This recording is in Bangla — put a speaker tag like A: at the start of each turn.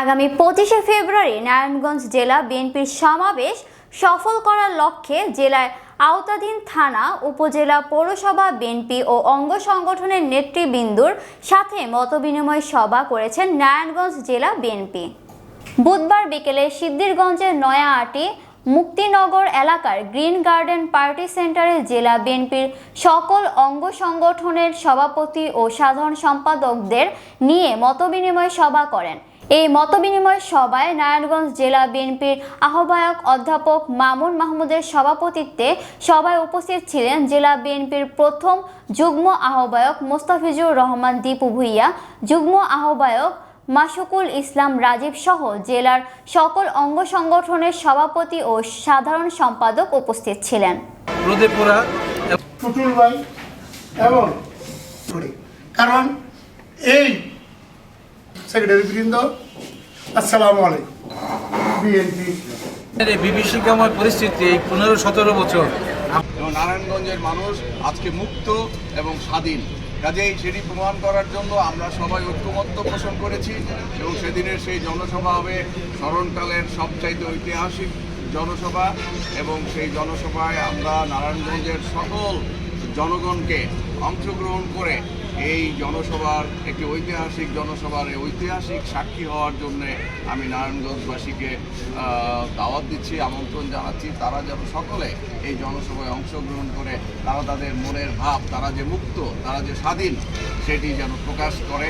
A: আগামী পঁচিশে ফেব্রুয়ারি নারায়ণগঞ্জ জেলা বিএনপির সমাবেশ সফল করার লক্ষ্যে জেলায় আওতাধীন থানা, উপজেলা পৌরসভা, বিএনপি ও অঙ্গ সংগঠনের নেতৃবৃন্দুর সাথে মতবিনিময় সভা করেছেন নারায়ণগঞ্জ জেলা বিএনপি। বুধবার বিকেলে সিদ্দিরগঞ্জের নয়াআটি মুক্তিনগর এলাকার গ্রিন গার্ডেন পার্টি সেন্টারে জেলা বিএনপির সকল অঙ্গ সংগঠনের সভাপতি ও সাধারণ সম্পাদকদের নিয়ে মতবিনিময় সভা করেন। এই মতবিনিময় সভায় নারায়ণগঞ্জ জেলা বিএনপির আহ্বায়ক অধ্যাপক মামুন মাহমুদের সভাপতিত্বে সভায় উপস্থিত ছিলেন জেলা বিএনপির প্রথম যুগ্ম আহ্বায়ক মোস্তাফিজুর রহমান দীপু ভুইয়া যুগ্ম আহ্বায়ক মাসুকুল ইসলাম রাজীব সহ জেলার সকল অঙ্গ সংগঠনের সভাপতি ও সাধারণ সম্পাদক উপস্থিত ছিলেন।
B: এবং কারণ এই সেক্রেটারি বৃন্দ আসসালামু আলাইকুম। বিএনপি
C: এই বিভীষিকাময় পরিস্থিতি এই পনেরো সতেরো বছর।
D: এবং নারায়ণগঞ্জের মানুষ আজকে মুক্ত এবং স্বাধীন। কাজেই সেটি প্রমাণ করার জন্য আমরা সবাই ঐক্যমত্য পোষণ করেছি এবং সেদিনের সেই জনসভা হবে স্মরণকালের সবচাইতে ঐতিহাসিক জনসভা এবং সেই জনসভায় আমরা নারায়ণগঞ্জের সকল জনগণকে অংশগ্রহণ করে এই জনসভার একটি ঐতিহাসিক জনসভার ঐতিহাসিক সাক্ষী হওয়ার জন্য আমি নারায়ণগঞ্জবাসীকে দাওয়াত দিচ্ছি, আমন্ত্রণ জানাচ্ছি। তারা যেন সকলে এই জনসভায় অংশগ্রহণ করে, তারা তাদের মনের ভাব, তারা যে মুক্ত, তারা যে স্বাধীন, সেটি যেন প্রকাশ করে।